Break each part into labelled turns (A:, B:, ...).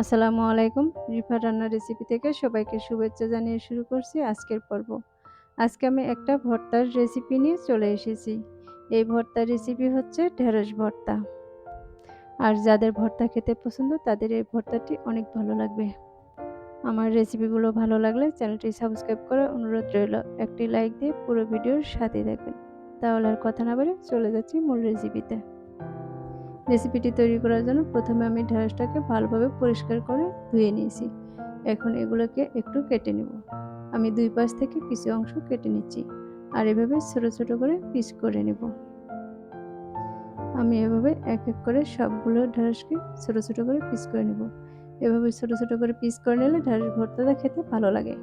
A: আসসালামু আলাইকুম। রিফা রান্নার রেসিপি থেকে সবাইকে শুভেচ্ছা জানিয়ে শুরু করছি আজকের পর্ব। আজকে আমি একটা ভর্তার রেসিপি নিয়ে চলে এসেছি। এই ভর্তার রেসিপি হচ্ছে ঢেঁড়স ভর্তা। আর যাদের ভর্তা খেতে পছন্দ, তাদের এই ভর্তাটি অনেক ভালো লাগবে। আমার রেসিপিগুলো ভালো লাগলে চ্যানেলটি সাবস্ক্রাইব করার অনুরোধ রইল। একটি লাইক দিয়ে পুরো ভিডিওর সাথে দেখবেন তাহলে আর কথা না বলে চলে যাচ্ছি মূল রেসিপিতে রেসিপিটি তৈরি করার জন্য প্রথমে আমি ঢ্যাঁড়সটাকে ভালোভাবে পরিষ্কার করে ধুয়ে নিয়েছি। এখন এগুলোকে একটু কেটে নেব। আমি দুই পাশ থেকে কিছু অংশ কেটে নিচ্ছি আর এভাবে ছোট ছোট করে পিস করে নেব। আমি এভাবে এক এক করে সবগুলো ঢ্যাঁড়সকে ছোট ছোট করে পিস করে নেব। এভাবে ছোট ছোট করে পিস করে নিলে ঢ্যাঁড়স ভর্তাটা খেতে ভালো লাগে।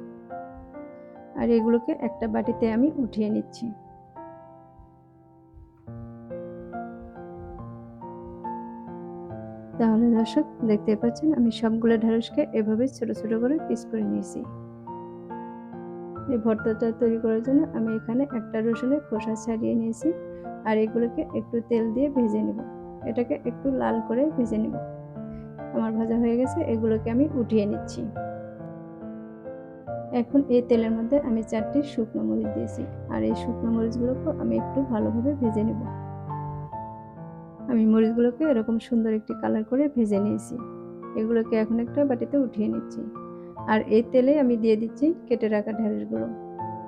A: আর এগুলোকে একটা বাটিতে আমি উঠিয়ে নিচ্ছি। তাহলে দর্শক দেখতে পাচ্ছেন আমি সবগুলো ঢেঁড়সকে এভাবে ছোট ছোট করে পিস করে নিয়েছি। এই ভর্তাটা তৈরি করার জন্য আমি এখানে একটা রসুনের খোসা ছাড়িয়ে নিয়েছি আর এগুলোকে একটু তেল দিয়ে ভেজে নেব। এটাকে একটু লাল করে ভেজে নেব। আমার ভাজা হয়ে গেছে, এগুলোকে আমি উঠিয়ে নিচ্ছি। এখন এই তেলের মধ্যে আমি চারটি শুকনো মরিচ দিয়েছি। আর এই শুকনো মরিচগুলোকে আমি একটু ভালোভাবে ভেজে নেব। আমি মরিচগুলোকে এরকম সুন্দর একটি কালার করে ভেজে নিয়েছি। এগুলোকে এখন একটা বাটিতে উঠিয়ে নিচ্ছি। আর এই তেলে আমি দিয়ে দিচ্ছি কেটে রাখা ঢেঁড়সগুলো।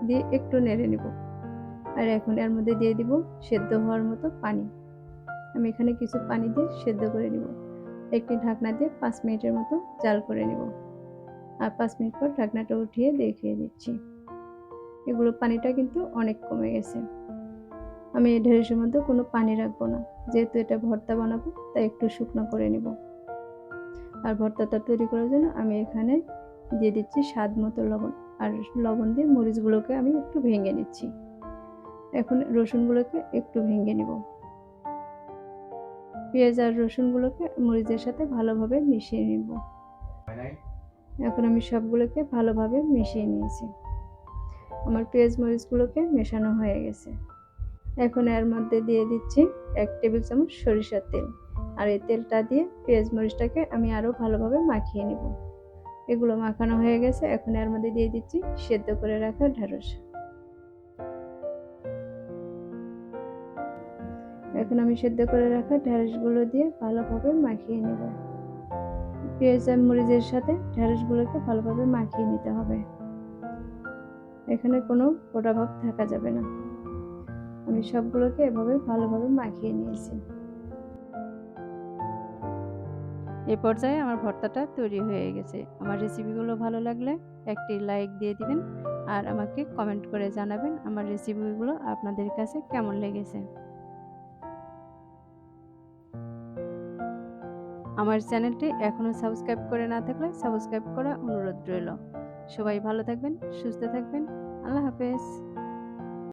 A: দিয়ে একটু নেড়ে নেব। আর এখন এর মধ্যে দিয়ে দিব সেদ্ধ হওয়ার মতো পানি। আমি এখানে কিছু পানি দিয়ে সেদ্ধ করে নিব। একটি ঢাকনা দিয়ে পাঁচ মিনিটের মতো জাল করে নেব। আর পাঁচ মিনিট পর ঢাকনাটা উঠিয়ে দেখিয়ে দিচ্ছি। এগুলো পানিটা কিন্তু অনেক কমে গেছে। আমি এই ঢেঁড়সের মধ্যে কোনো পানি রাখব না। যেহেতু এটা ভর্তা বানাবো, তাই একটু শুকনো করে নেব। আর ভর্তাটা তৈরি করার জন্য আমি এখানে দিয়ে দিচ্ছি স্বাদ মতো লবণ। আর লবণ দিয়ে মরিচগুলোকে আমি একটু ভেঙে নিচ্ছি। এখন রসুনগুলোকে একটু ভেঙে নেব। পেঁয়াজ আর রসুনগুলোকে মরিচের সাথে ভালোভাবে মিশিয়ে নেব। এখন আমি সবগুলোকে ভালোভাবে মিশিয়ে নিয়েছি। আমার পেঁয়াজ মরিচগুলোকে মেশানো হয়ে গেছে। এখন এর মধ্যে দিয়ে দিচ্ছি এক টেবিল চামচ সরিষার তেল। আর এই তেলটা দিয়ে পেঁয়াজ মরিচটাকে আমি আরও ভালোভাবে মাখিয়ে নেব। এগুলো মাখানো হয়ে গেছে, এখন এর মধ্যে দিয়ে দিচ্ছি সেদ্ধ করে রাখা ঢেঁড়স। এখন আমি সেদ্ধ করে রাখা ঢেঁড়সগুলো দিয়ে ভালোভাবে মাখিয়ে নেব। পেঁয়াজ আর মরিচের সাথে ঢেঁড়সগুলোকে ভালোভাবে মাখিয়ে নিতে হবে। এখানে কোনো ভাব থাকা যাবে না। আমি সবগুলোকে এভাবে ভালোভাবে মাখিয়ে নিয়েছি এ পর্যায়ে আমার ভর্তাটা তৈরি হয়ে গেছে। আমার রেসিপিগুলো ভালো লাগলে একটি লাইক দিয়ে দিবেন আর আমাকে কমেন্ট করে জানাবেন আমার রেসিপিগুলো আপনাদের কাছে কেমন লেগেছে। আমার চ্যানেলটি এখনও সাবস্ক্রাইব করে না থাকলে সাবস্ক্রাইব করা অনুরোধ রইল। সবাই ভালো থাকবেন, সুস্থ থাকবেন। আল্লাহ হাফেজ।